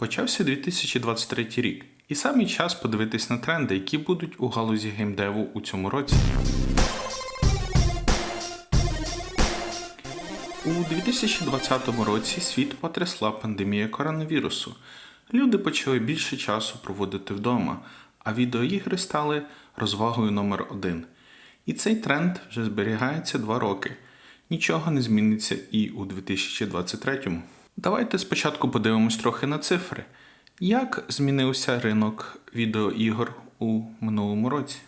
Почався 2023 рік, і саме час подивитись на тренди, які будуть у галузі геймдеву у цьому році. У 2020 році світ потрясла пандемія коронавірусу. Люди почали більше часу проводити вдома, а відеоігри стали розвагою номер один. І цей тренд вже зберігається два роки. Нічого не зміниться і у 2023. Давайте спочатку подивимось трохи на цифри. Як змінився ринок відеоігор у минулому році?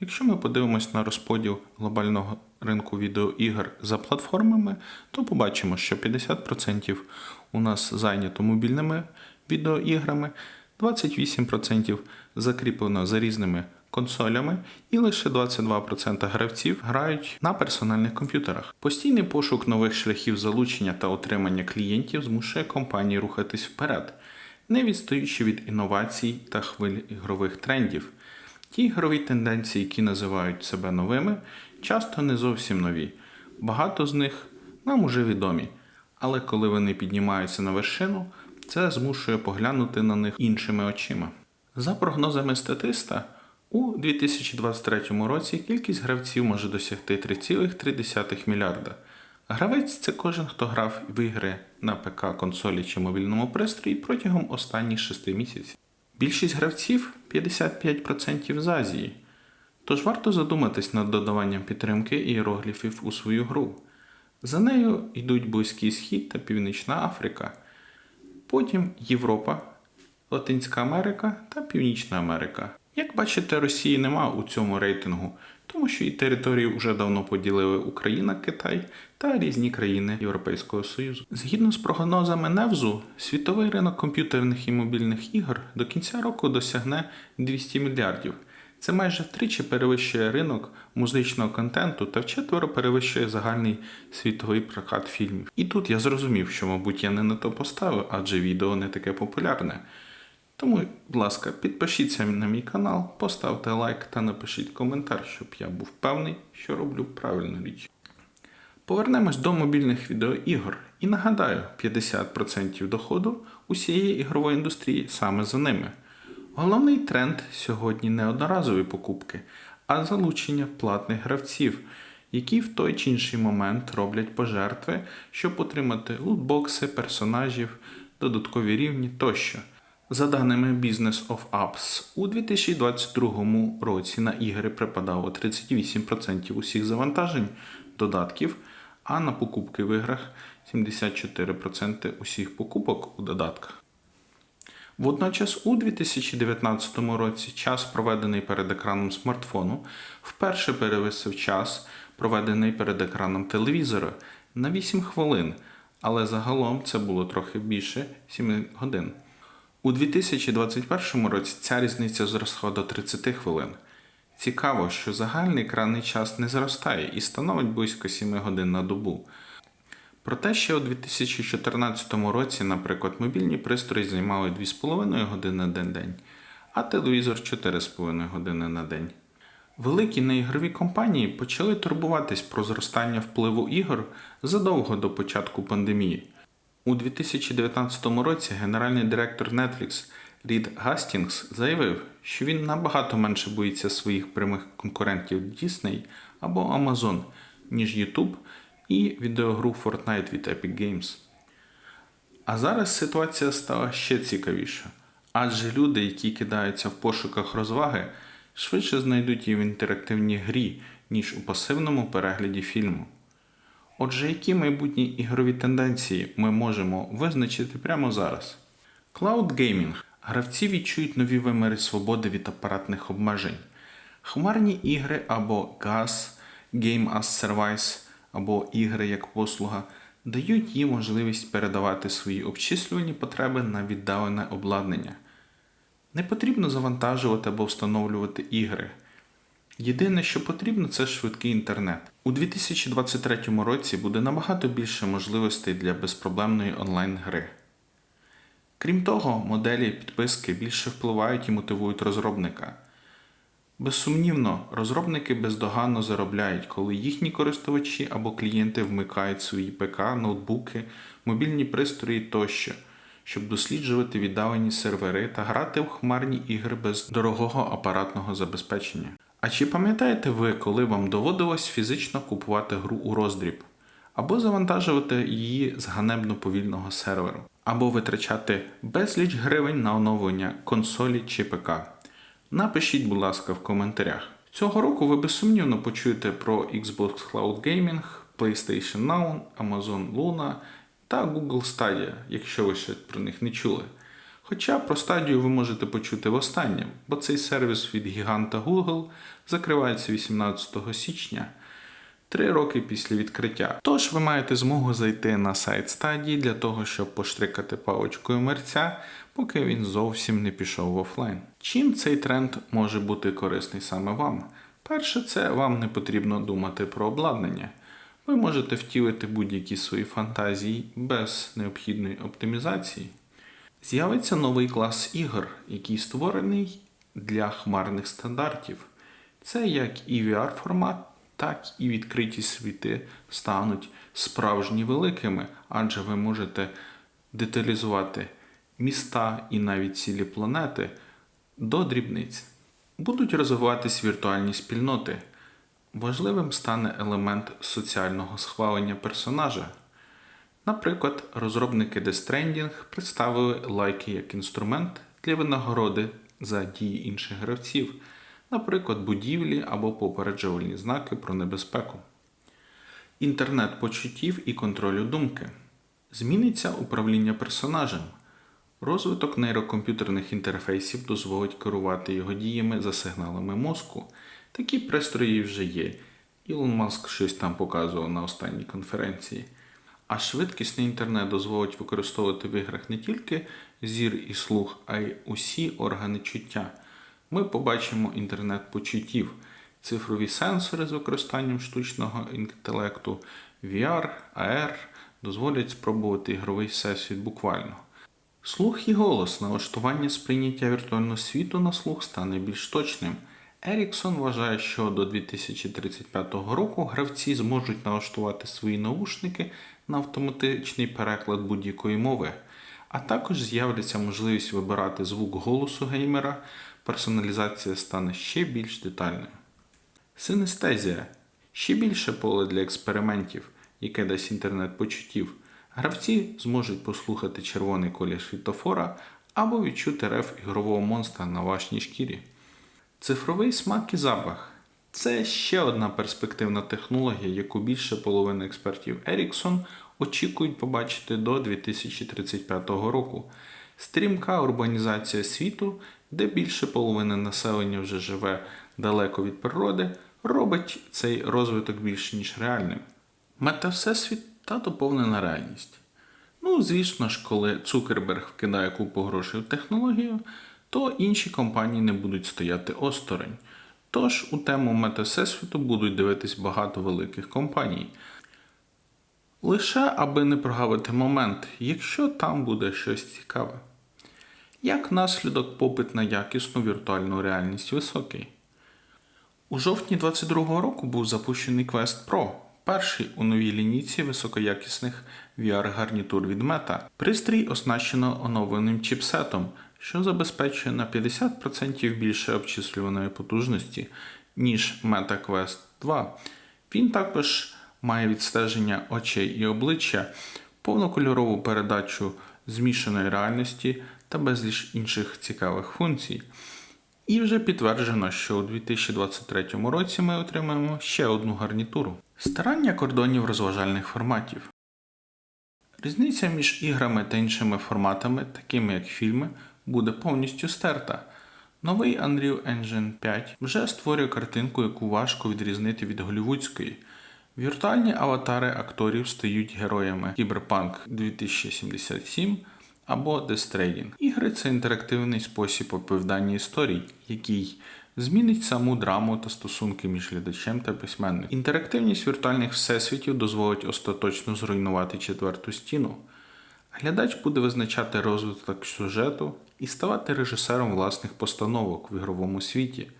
Якщо ми подивимось на розподіл глобального ринку відеоігр за платформами, то побачимо, що 50% у нас зайнято мобільними відеоіграми, 28% закріплено за різними консолями, і лише 22% гравців грають на персональних комп'ютерах. Постійний пошук нових шляхів залучення та отримання клієнтів змушує компанії рухатись вперед, не відстаючи від інновацій та хвиль ігрових трендів. Ті ігрові тенденції, які називають себе новими, часто не зовсім нові. Багато з них нам уже відомі, але коли вони піднімаються на вершину, це змушує поглянути на них іншими очима. За прогнозами статиста, у 2023 році кількість гравців може досягти 3,3 мільярда. Гравець це кожен, хто грав в ігри на ПК, консолі чи мобільному пристрої протягом останніх 6 місяців. Більшість гравців 55% з Азії. Тож варто задуматись над додаванням підтримки іерогліфів у свою гру. За нею йдуть Близький Схід та Північна Африка, потім Європа, Латинська Америка та Північна Америка. Як бачите, Росії нема у цьому рейтингу, тому що і території вже давно поділили Україна, Китай та різні країни Європейського Союзу. Згідно з прогнозами Невзу, світовий ринок комп'ютерних і мобільних ігор до кінця року досягне 200 мільярдів. Це майже втричі перевищує ринок музичного контенту та вчетверо перевищує загальний світовий прокат фільмів. І тут я зрозумів, що, мабуть, я не на то поставив, адже відео не таке популярне. Тому, будь ласка, підпишіться на мій канал, поставте лайк та напишіть коментар, щоб я був певний, що роблю правильну річ. Повернемось до мобільних відеоігор і нагадаю, 50% доходу усієї ігрової індустрії саме за ними. Головний тренд сьогодні не одноразові покупки, а залучення платних гравців, які в той чи інший момент роблять пожертви, щоб отримати лутбокси, персонажів, додаткові рівні тощо. За даними Business of Apps, у 2022 році на ігри припадало 38% усіх завантажень додатків, а на покупки в іграх 74% усіх покупок у додатках. Водночас у 2019 році час, проведений перед екраном смартфону, вперше перевисив час, проведений перед екраном телевізора на 8 хвилин, але загалом це було трохи більше 7 годин. У 2021 році ця різниця зросла до 30 хвилин. Цікаво, що загальний екранний час не зростає і становить близько 7 годин на добу. Проте ще у 2014 році, наприклад, мобільні пристрої займали 2,5 години на день, а телевізор 4,5 години на день. Великі неігрові компанії почали турбуватись про зростання впливу ігор задовго до початку пандемії. У 2019 році генеральний директор Netflix Рід Гастінгс заявив, що він набагато менше боїться своїх прямих конкурентів Disney або Amazon, ніж YouTube і відеогру Fortnite від Epic Games. А зараз ситуація стала ще цікавіша, адже люди, які кидаються в пошуках розваги, швидше знайдуть її в інтерактивній грі, ніж у пасивному перегляді фільму. Отже, які майбутні ігрові тенденції ми можемо визначити прямо зараз? Cloud Gaming. Гравці відчують нові виміри свободи від апаратних обмежень. Хмарні ігри або GAS, Game as Service або ігри як послуга дають їм можливість передавати свої обчислювальні потреби на віддалене обладнання. Не потрібно завантажувати або встановлювати ігри. Єдине, що потрібно, це швидкий інтернет. У 2023 році буде набагато більше можливостей для безпроблемної онлайн-гри. Крім того, моделі підписки більше впливають і мотивують розробника. Безсумнівно, розробники бездоганно заробляють, коли їхні користувачі або клієнти вмикають свої ПК, ноутбуки, мобільні пристрої тощо, щоб досліджувати віддалені сервери та грати в хмарні ігри без дорогого апаратного забезпечення. А чи пам'ятаєте ви, коли вам доводилось фізично купувати гру у роздріб? Або завантажувати її з ганебно повільного серверу, або витрачати безліч гривень на оновлення консолі чи ПК? Напишіть, будь ласка, в коментарях. Цього року ви безсумнівно почуєте про Xbox Cloud Gaming, PlayStation Now, Amazon Luna та Google Stadia, якщо ви ще про них не чули. Хоча про стадію ви можете почути востаннє, бо цей сервіс від гіганта Google закривається 18 січня, три роки після відкриття. Тож ви маєте змогу зайти на сайт стадії для того, щоб поштрикати паличкою мерця, поки він зовсім не пішов в офлайн. Чим цей тренд може бути корисний саме вам? Перше, це вам не потрібно думати про обладнання. Ви можете втілити будь-які свої фантазії без необхідної оптимізації. З'явиться новий клас ігор, який створений для хмарних стандартів. Це як і VR-формат, так і відкриті світи стануть справжні великими, адже ви можете деталізувати міста і навіть цілі планети до дрібниць. Будуть розвиватись віртуальні спільноти. Важливим стане елемент соціального схвалення персонажа. Наприклад, розробники Death Stranding представили лайки як інструмент для винагороди за дії інших гравців, наприклад, будівлі або попереджувальні знаки про небезпеку. Інтернет почуттів і контролю думки. Зміниться управління персонажем. Розвиток нейрокомп'ютерних інтерфейсів дозволить керувати його діями за сигналами мозку. Такі пристрої вже є. Ілон Маск щось там показував на останній конференції. А швидкісний інтернет дозволить використовувати в іграх не тільки зір і слух, а й усі органи чуття. Ми побачимо інтернет почуттів, цифрові сенсори з використанням штучного інтелекту, VR, AR дозволять спробувати ігровий всесвіт буквально. Слух і голос налаштування сприйняття віртуального світу на слух стане більш точним. Еріксон вважає, що до 2035 року гравці зможуть налаштувати свої наушники на автоматичний переклад будь-якої мови, а також з'явиться можливість вибирати звук голосу геймера, персоналізація стане ще більш детальною. Синестезія ще більше поле для експериментів, яке дасть інтернет почуттів. Гравці зможуть послухати червоний колір світофора або відчути рев ігрового монстра на вашій шкірі. Цифровий смак і запах це ще одна перспективна технологія, яку більше половини експертів Ericsson очікують побачити до 2035 року. Стрімка урбанізація світу, де більше половини населення вже живе далеко від природи, робить цей розвиток більш ніж реальним. Мета Всесвіт та доповнена реальність. Ну, звісно ж, коли Цукерберг вкидає купу грошей в технологію, то інші компанії не будуть стояти осторонь. Тож у тему мета Всесвіту будуть дивитись багато великих компаній. Лише аби не прогавити момент, якщо там буде щось цікаве. Як наслідок попит на якісну віртуальну реальність високий. У жовтні 2022 року був запущений Quest Pro, перший у новій лінійці високоякісних VR-гарнітур від Meta. Пристрій оснащено оновленим чіпсетом, що забезпечує на 50% більше обчислюваної потужності, ніж Meta Quest 2. Він також має відстеження очей і обличчя, повнокольорову передачу змішаної реальності та безліч інших цікавих функцій. І вже підтверджено, що у 2023 році ми отримаємо ще одну гарнітуру. Старання кордонів розважальних форматів. Різниця між іграми та іншими форматами, такими як фільми, буде повністю стерта. Новий Unreal Engine 5 вже створює картинку, яку важко відрізнити від голівудської. Віртуальні аватари акторів стають героями Cyberpunk 2077 або Death Stranding. Ігри це інтерактивний спосіб оповідання історій, який змінить саму драму та стосунки між глядачем та письменником. Інтерактивність віртуальних всесвітів дозволить остаточно зруйнувати четверту стіну. Глядач буде визначати розвиток сюжету і ставати режисером власних постановок в ігровому світі.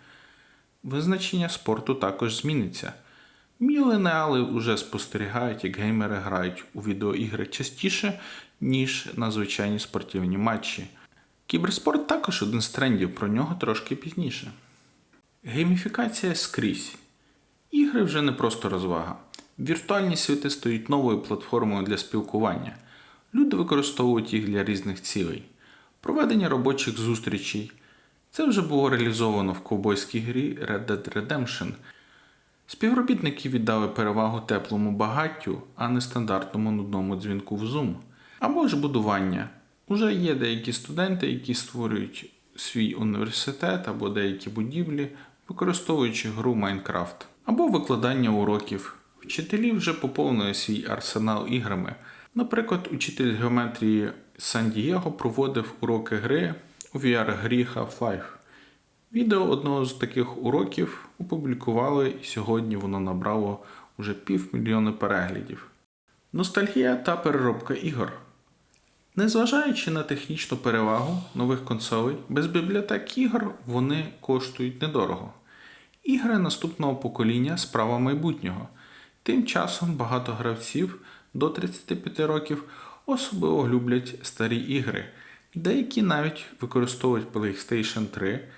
Визначення спорту також зміниться. Міленіали вже спостерігають, як геймери грають у відеоігри частіше, ніж на звичайні спортивні матчі. Кіберспорт також один з трендів, про нього трошки пізніше. Гейміфікація скрізь. Ігри вже не просто розвага. Віртуальні світи стають новою платформою для спілкування. Люди використовують їх для різних цілей. Проведення робочих зустрічей. Це вже було реалізовано в ковбойській грі Red Dead Redemption. Співробітники віддали перевагу теплому багаттю, а не стандартному нудному дзвінку в Zoom. Або ж будування. Уже є деякі студенти, які створюють свій університет або деякі будівлі, використовуючи гру Майнкрафт, або викладання уроків. Вчителі вже поповнили свій арсенал іграми. Наприклад, учитель геометрії Сан-Дієго проводив уроки гри у VR-грі Half-Life. Відео одного з таких уроків опублікували, і сьогодні воно набрало уже півмільйона переглядів. Ностальгія та переробка ігор. Незважаючи на технічну перевагу нових консолей, без бібліотек ігор вони коштують недорого. Ігри наступного покоління справа майбутнього. Тим часом багато гравців до 35 років особливо люблять старі ігри, деякі навіть використовують PlayStation 3.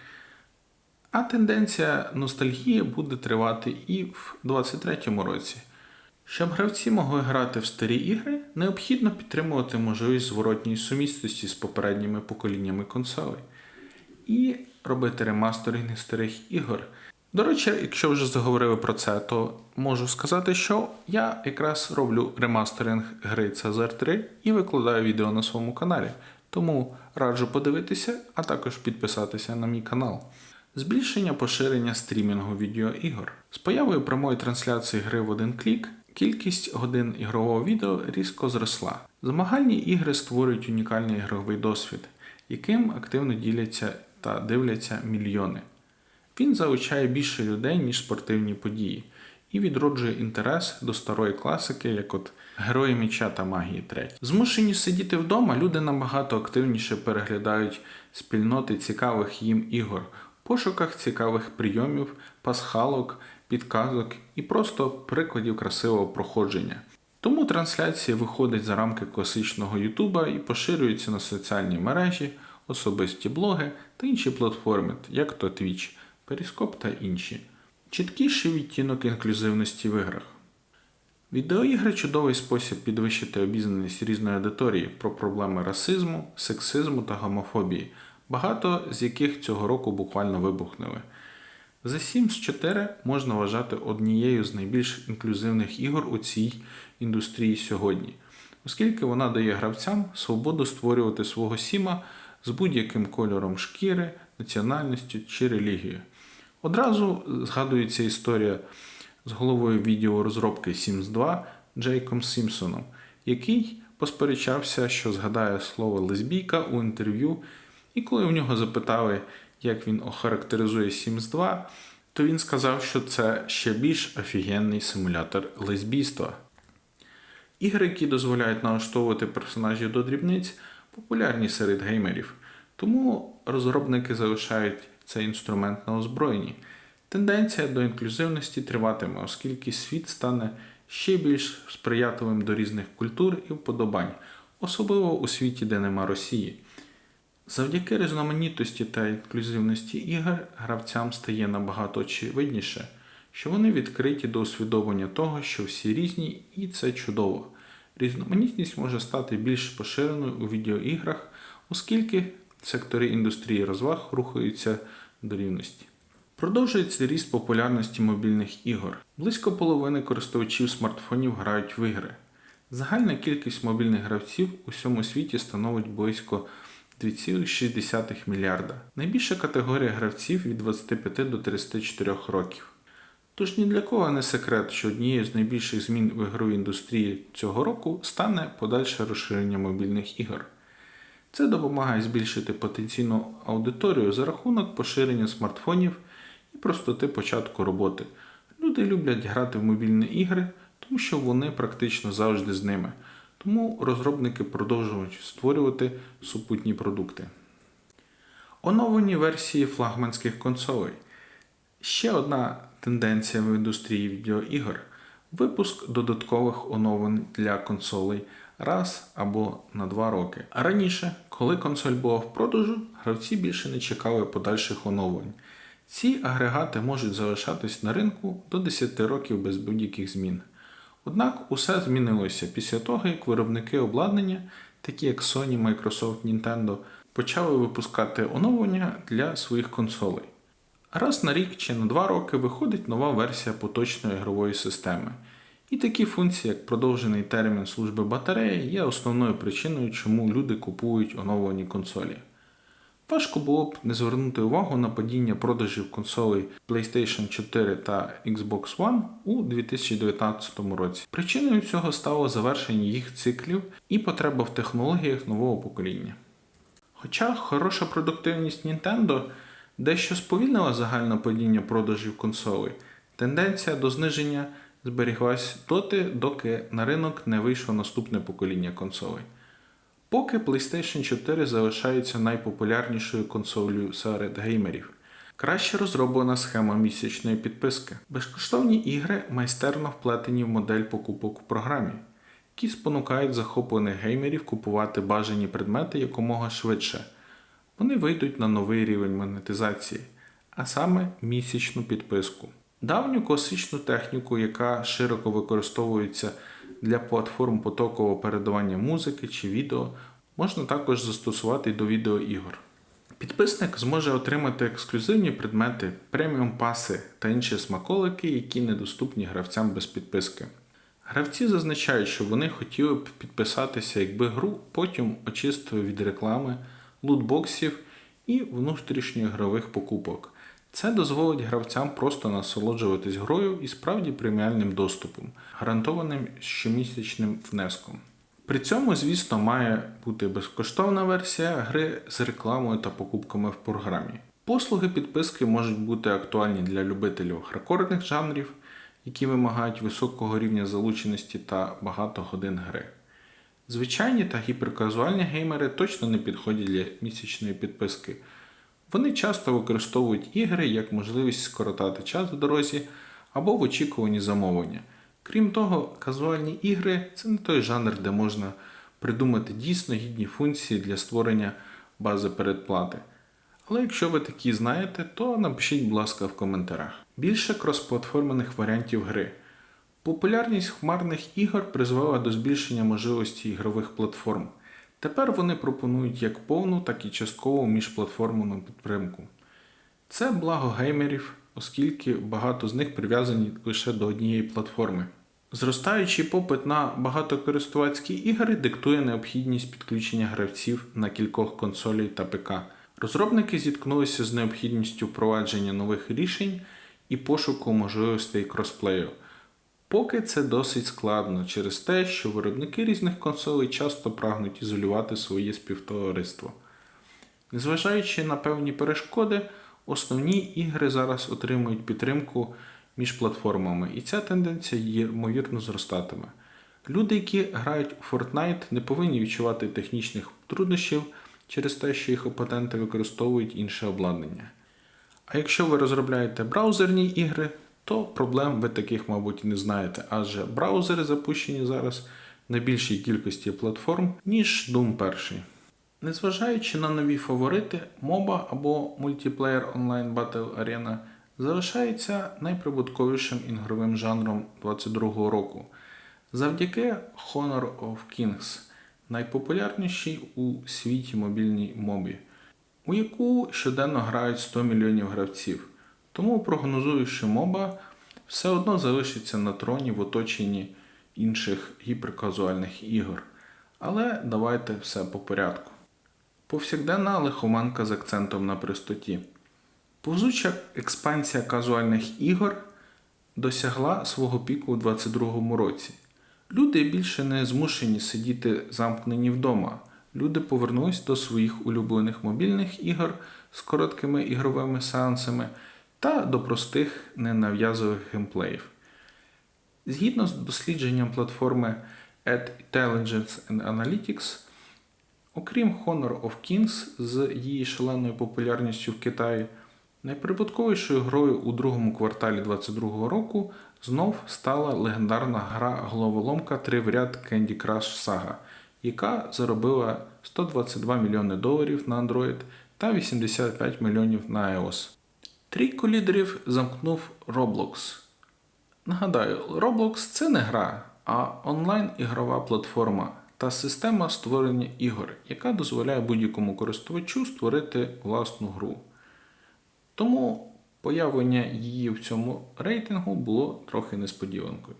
А тенденція ностальгії буде тривати і в 2023 році. Щоб гравці могли грати в старі ігри, необхідно підтримувати можливість зворотньої сумісності з попередніми поколіннями консолей і робити ремастеринги старих ігор. До речі, якщо вже заговорили про це, то можу сказати, що я якраз роблю ремастеринг гри Cezar 3 і викладаю відео на своєму каналі. Тому раджу подивитися, а також підписатися на мій канал. Збільшення поширення стрімінгу відеоігор. З появою прямої трансляції гри в один клік кількість годин ігрового відео різко зросла. Змагальні ігри створюють унікальний ігровий досвід, яким активно діляться та дивляться мільйони. Він залучає більше людей, ніж спортивні події, і відроджує інтерес до старої класики, як от Герої меча та магії 3. Змушені сидіти вдома, люди набагато активніше переглядають спільноти цікавих їм ігор, пошуках цікавих прийомів, пасхалок, підказок і просто прикладів красивого проходження. Тому трансляція виходить за рамки класичного Ютуба і поширюється на соціальні мережі, особисті блоги та інші платформи, як то Twitch, Periscope та інші. Чіткіший відтінок інклюзивності в іграх. Відеоігри чудовий спосіб підвищити обізнаність різної аудиторії про проблеми расизму, сексизму та гомофобії, багато з яких цього року буквально вибухнули. The Sims 4 можна вважати однією з найбільш інклюзивних ігор у цій індустрії сьогодні, оскільки вона дає гравцям свободу створювати свого Сіма з будь-яким кольором шкіри, національністю чи релігією. Одразу згадується історія з головою відео розробки Sims 2 Джейком Сімпсоном, який посперечався, що згадає слово лесбійка у інтерв'ю, і коли в нього запитали, як він охарактеризує Sims 2, то він сказав, що це ще більш офігенний симулятор лесбійства. Ігри, які дозволяють налаштовувати персонажів до дрібниць, популярні серед геймерів, тому розробники залишають цей інструмент на озброєнні. Тенденція до інклюзивності триватиме, оскільки світ стане ще більш сприятливим до різних культур і вподобань, особливо у світі, де нема Росії. Завдяки різноманітності та інклюзивності ігор гравцям стає набагато очевидніше, що вони відкриті до усвідомлення того, що всі різні, і це чудово. Різноманітність може стати більш поширеною у відеоіграх, оскільки сектори індустрії розваг рухаються до рівності. Продовжується ріст популярності мобільних ігор. Близько половини користувачів смартфонів грають в ігри. Загальна кількість мобільних гравців у всьому світі становить близько 2,6 мільярда. Найбільша категорія гравців від 25 до 34 років. Тож ні для кого не секрет, що однією з найбільших змін в ігровій індустрії цього року стане подальше розширення мобільних ігор. Це допомагає збільшити потенційну аудиторію за рахунок поширення смартфонів і простоти початку роботи. Люди люблять грати в мобільні ігри, тому що вони практично завжди з ними. Тому розробники продовжують створювати супутні продукти. Оновлені версії флагманських консолей. Ще одна тенденція в індустрії відеоігор випуск додаткових оновлень для консолей, раз або на два роки. А раніше, коли консоль була в продажу, гравці більше не чекали подальших оновлень. Ці агрегати можуть залишатись на ринку до 10 років без будь-яких змін. Однак усе змінилося після того, як виробники обладнання, такі як Sony, Microsoft, Nintendo, почали випускати оновлення для своїх консолей. Раз на рік чи на два роки виходить нова версія поточної ігрової системи. І такі функції, як продовжений термін служби батареї, є основною причиною, чому люди купують оновлені консолі. Важко було б не звернути увагу на падіння продажів консолей PlayStation 4 та Xbox One у 2019 році. Причиною цього стало завершення їх циклів і потреба в технологіях нового покоління. Хоча хороша продуктивність Nintendo дещо сповільнила загальне падіння продажів консолей, тенденція до зниження зберіглась доти, доки на ринок не вийшло наступне покоління консолей. Поки PlayStation 4 залишається найпопулярнішою консолью серед геймерів. Краще розроблена схема місячної підписки. Безкоштовні ігри майстерно вплетені в модель покупок у програмі, які спонукають захоплених геймерів купувати бажані предмети якомога швидше. Вони вийдуть на новий рівень монетизації, а саме місячну підписку. Давню класичну техніку, яка широко використовується для платформ потокового передавання музики чи відео, можна також застосувати до відеоігор. Підписник зможе отримати ексклюзивні предмети, преміум паси та інші смаколики, які недоступні гравцям без підписки. Гравці зазначають, що вони хотіли б підписатися, якби гру потім очистили від реклами, лутбоксів і внутрішньоігрових покупок. Це дозволить гравцям просто насолоджуватись грою і справді преміальним доступом, гарантованим щомісячним внеском. При цьому, звісно, має бути безкоштовна версія гри з рекламою та покупками в програмі. Послуги підписки можуть бути актуальні для любителів хардкорних жанрів, які вимагають високого рівня залученості та багато годин гри. Звичайні та гіперказуальні геймери точно не підходять для місячної підписки. Вони часто використовують ігри як можливість скоротати час в дорозі або в очікуванні замовлення. Крім того, казуальні ігри це не той жанр, де можна придумати дійсно гідні функції для створення бази передплати. Але якщо ви такі знаєте, то напишіть, будь ласка, в коментарях. Більше кросплатформених варіантів гри. Популярність хмарних ігор призвела до збільшення можливості ігрових платформ. Тепер вони пропонують як повну, так і часткову міжплатформену підтримку. Це благо геймерів, оскільки багато з них прив'язані лише до однієї платформи. Зростаючий попит на багатокористувацькі ігри диктує необхідність підключення гравців на кількох консолей та ПК. Розробники зіткнулися з необхідністю впровадження нових рішень і пошуку можливостей кросплею. Поки це досить складно через те, що виробники різних консолей часто прагнуть ізолювати своє співтовариство. Незважаючи на певні перешкоди, основні ігри зараз отримують підтримку між платформами, і ця тенденція ймовірно зростатиме. Люди, які грають у Fortnite, не повинні відчувати технічних труднощів через те, що їх опоненти використовують інше обладнання. А якщо ви розробляєте браузерні ігри, то проблем ви таких, мабуть, не знаєте, адже браузери запущені зараз на більшій кількості платформ, ніж Doom 1. Незважаючи на нові фаворити, MOBA або Multiplayer Online Battle Arena залишається найприбутковішим ігровим жанром 2022 року. Завдяки Honor of Kings, найпопулярнішій у світі мобільній мобі, у яку щоденно грають 100 мільйонів гравців. Тому прогнозую, що моба все одно залишиться на троні в оточенні інших гіперказуальних ігор. Але давайте все по порядку. Повсякденна лихоманка з акцентом на простоті. Повзуча експансія казуальних ігор досягла свого піку у 2022 році. Люди більше не змушені сидіти замкнені вдома. Люди повернулись до своїх улюблених мобільних ігор з короткими ігровими сеансами та до простих ненав'язових геймплеїв. Згідно з дослідженням платформи Ad Intelligence and Analytics, окрім Honor of Kings з її шаленою популярністю в Китаї, Найприбутковішою грою у другому кварталі 2022 року знов стала легендарна гра головоломка 3 в ряд Candy Crush Saga, яка заробила 122 мільйони доларів на Android та 85 мільйонів на iOS. Трійку лідерів замкнув Roblox. Нагадаю, Roblox це не гра, а онлайн-ігрова платформа та система створення ігор, яка дозволяє будь-якому користувачу створити власну гру. Тому появлення її в цьому рейтингу було трохи несподіванкою.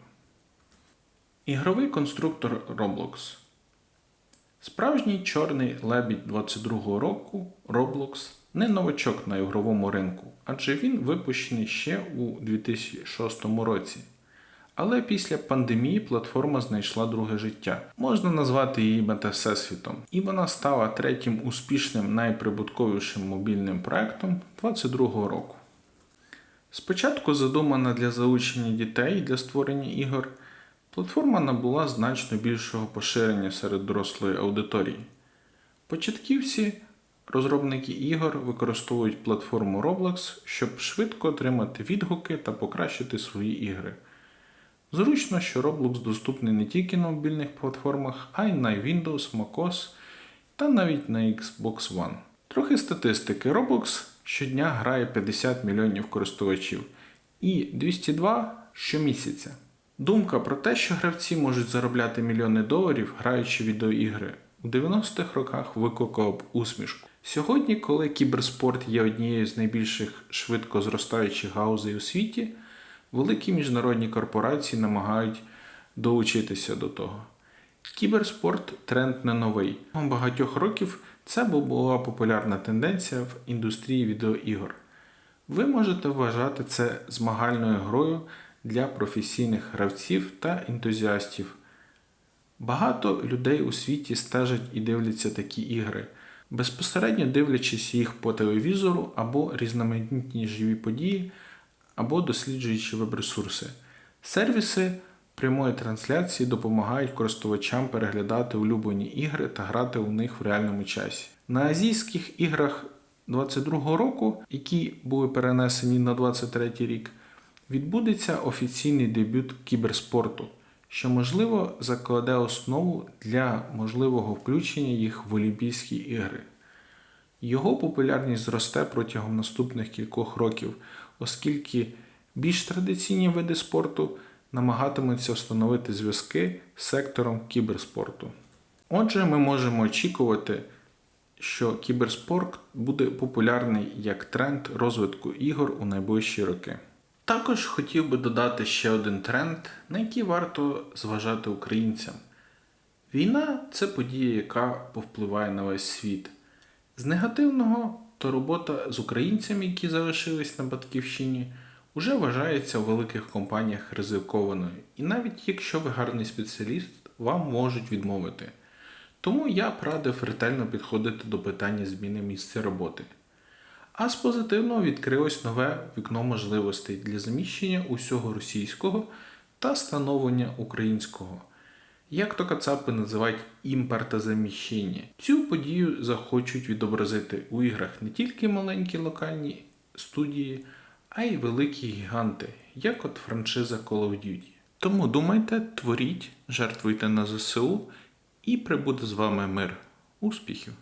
Ігровий конструктор Roblox. Справжній чорний лебідь 22 року Roblox не новачок на ігровому ринку, адже він випущений ще у 2006 році. Але після пандемії платформа знайшла друге життя. Можна назвати її мета-всесвітом, і вона стала третім успішним найприбутковішим мобільним проектом 2022 року. Спочатку задумана для залучення дітей для створення ігор, платформа набула значно більшого поширення серед дорослої аудиторії. Початківці, розробники ігор використовують платформу Roblox, щоб швидко отримати відгуки та покращити свої ігри. Зручно, що Roblox доступний не тільки на мобільних платформах, а й на Windows, macOS та навіть на Xbox One. Трохи статистики. Roblox щодня грає 50 мільйонів користувачів і 202 щомісяця. Думка про те, що гравці можуть заробляти мільйони доларів, граючи відеоігри, у 90-х роках викликав б усмішку. Сьогодні, коли кіберспорт є однією з найбільших швидко зростаючих гаузей у світі, великі міжнародні корпорації намагають долучитися до того. Кіберспорт тренд не новий. Багатьох років це була популярна тенденція в індустрії відеоігор. Ви можете вважати це змагальною грою для професійних гравців та ентузіастів. Багато людей у світі стежать і дивляться такі ігри, безпосередньо дивлячись їх по телевізору або різноманітні живі події, або досліджуючи веб-ресурси. Сервіси прямої трансляції допомагають користувачам переглядати улюблені ігри та грати у них в реальному часі. На азійських іграх 2022 року, які були перенесені на 2023 рік, відбудеться офіційний дебют кіберспорту, що можливо закладе основу для можливого включення їх в Олімпійські ігри. Його популярність зросте протягом наступних кількох років, оскільки більш традиційні види спорту намагатимуться встановити зв'язки з сектором кіберспорту. Отже, ми можемо очікувати, що кіберспорт буде популярний як тренд розвитку ігор у найближчі роки. Також хотів би додати ще один тренд, на який варто зважати українцям. Війна це подія, яка повпливає на весь світ. З негативного то робота з українцями, які залишились на батьківщині, уже вважається у великих компаніях ризикованою. І навіть якщо ви гарний спеціаліст, вам можуть відмовити. Тому я б радив ретельно підходити до питання зміни місця роботи. А з позитивного відкрилось нове вікно можливостей для заміщення усього російського та становлення українського. Як то кацапи називають імпортозаміщення. Цю подію захочуть відобразити у іграх не тільки маленькі локальні студії, а й великі гіганти, як от франшиза Call of Duty. Тому думайте, творіть, жертвуйте на ЗСУ і прибуде з вами мир. Успіхів!